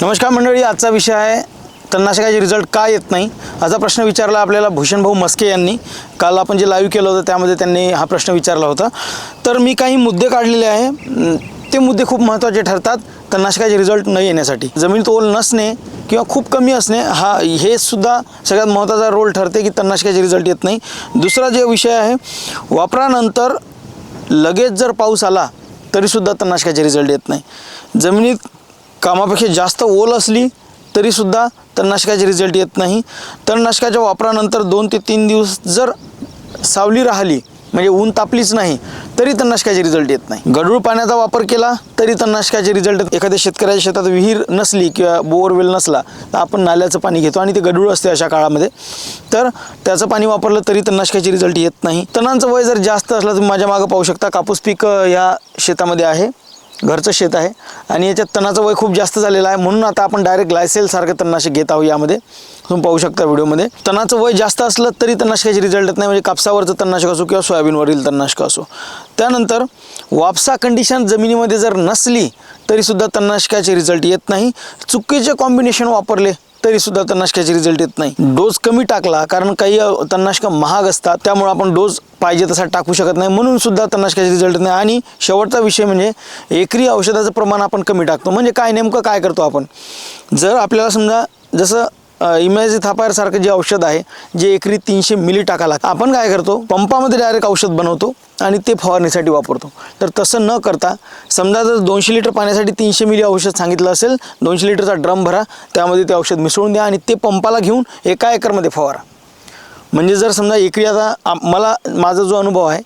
नमस्कार मंडळी आजचा विषय आहे तणनाशकाचे रिझल्ट का येत नाही? असा प्रश्न विचारला आपल्याला भूषणभाऊ मस्के यांनी. काल आपण जे लाईव्ह केलं होतं त्यामध्ये त्यांनी हा प्रश्न विचारला होता. तर मी काही मुद्दे काढलेले आहे. ते मुद्दे खूप महत्त्वाचे ठरतात तणनाशकाचे रिझल्ट न येण्यासाठी. जमिनीत ओल नसणे किंवा खूप कमी असणे हा हे सुद्धा सगळ्यात महत्त्वाचा रोल ठरते की तणनाशकाचे रिझल्ट येत नाही. दुसरा जे विषय आहे वापरानंतर लगेच जर पाऊस आला तरीसुद्धा तणनाशकाचे रिझल्ट येत नाही. जमिनीत कामापेक्षा जास्त ओल असली तरीसुद्धा तणनाशकाचे रिझल्ट येत नाही. तणनाशकाच्या वापरानंतर दोन ते तीन दिवस जर सावली राहिली म्हणजे ऊन तापलीच नाही तरी तणनाशकाचे रिझल्ट येत नाही. गढूळ पाण्याचा वापर केला तरी तणनाशकाचे रिझल्ट एखाद्या शेतकऱ्याच्या शेतात विहीर नसली किंवा बोअरवेल नसला तर आपण नाल्याचं पाणी घेतो. आणि ते गढूळ असते अशा काळामध्ये. तर त्याचं पाणी वापरलं तरी तणनाशकाचे रिझल्ट येत नाही. तणांचं वय जर जास्त असलं तर तुम्ही माझ्या मागं पाहू शकता कापूस पीक या शेतामध्ये आहे. घरचं शेत आहे. आणि याच्यात तणाचं वय खूप जास्त झालेलं आहे. म्हणून आता आपण डायरेक्ट ग्लायसेलसारखं तणनाशक घेत आहोत यामध्ये. तुम्ही पाहू शकता व्हिडिओमध्ये. तणाचं वय जास्त असलं तरी तणनाशकाचे रिझल्ट येत नाही. म्हणजे कापसावरचं तणनाशक असो किंवा सोयाबीनवरील तणनाशक असो. त्यानंतर वापसा कंडिशन जमिनीमध्ये जर नसली तरीसुद्धा तणनाशकाचे रिझल्ट येत नाही. चुकीचे कॉम्बिनेशन वापरले तरीसुद्धा तणनाशकाचे रिझल्ट येत नाही. डोस कमी टाकला कारण काही तणनाशक तणनाशकं महाग असतात. त्यामुळे आपण डोस पाहिजे तसा टाकू शकत नाही. म्हणून सुद्धा तणनाशकाचे रिझल्ट नाही. आणि शेवटचा विषय म्हणजे एकरी औषधाचं प्रमाण आपण कमी टाकतो. म्हणजे काय नेमकं काय करतो आपण? जर आपल्याला समजा जसं इमॅजी थापायरसारखं जे औषध आहे जे एकरी तीनशे मिली टाका लागतं. आपण काय करतो पंपामध्ये डायरेक्ट औषध बनवतो आणि ते फवारणीसाठी वापरतो. तर तसं न करता समजा जर दोनशे लिटर पाण्यासाठी तीनशे मिली औषध सांगितलं असेल दोनशे लिटरचा ड्रम भरा त्यामध्ये ते औषध मिसळून द्या आणि ते पंपाला घेऊन एका एकरमध्ये फवारा. म्हणजे जर समजा एकरी आता मला माझा जो अनुभव आहे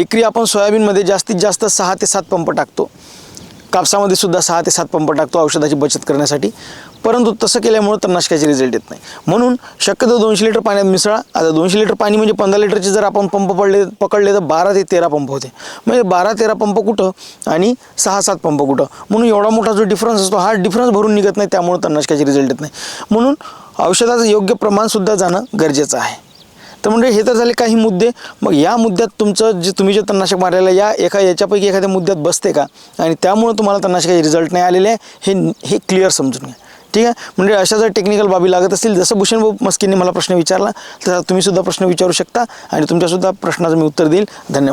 एकरी आपण सोयाबीनमध्ये जास्तीत जास्त सहा ते सात पंप टाकतो. कापसामध्ये सुद्धा सहा ते सात पंप टाकतो औषधाची बचत करण्यासाठी. परंतु तसं केल्यामुळं तणनाशकाचे रिझल्ट येत नाही. म्हणून शक्यतो दोनशे लिटर पाण्यात मिसळा. आता दोनशे लिटर पाणी म्हणजे पंधरा लिटरचे जर आपण पंप पडले पकडले तर बारा ते तेरा पंप होते. म्हणजे बारा तेरा पंप कुठं आणि सहा सात पंप कुठं? म्हणून एवढा मोठा जो डिफरन्स असतो हा डिफरन्स भरून निघत नाही त्यामुळे तणनाशकाचे रिझल्ट येत नाही. म्हणून औषधाचं योग्य प्रमाणसुद्धा जाणं गरजेचं आहे. तर म्हणजे हे तर झाले काही मुद्दे. मग या मुद्द्यात तुमचं जे तुम्ही जे तणनाशक मारलेलं आहे, या एका याच्यापैकी एखाद्या मुद्द्यात बसते का? आणि त्यामुळं तुम्हाला तणनाशकाचे रिझल्ट नाही आलेले आहे हे हे क्लिअर समजून घ्या. ठीक आहे? म्हणजे अशा जर टेक्निकल बाबी लागत असतील जसं भूषण भाऊ मस्कीने मला प्रश्न विचारला तर तुम्हीसुद्धा प्रश्न विचारू शकता आणि तुमच्यासुद्धा प्रश्नाचं मी उत्तर देईल. धन्यवाद.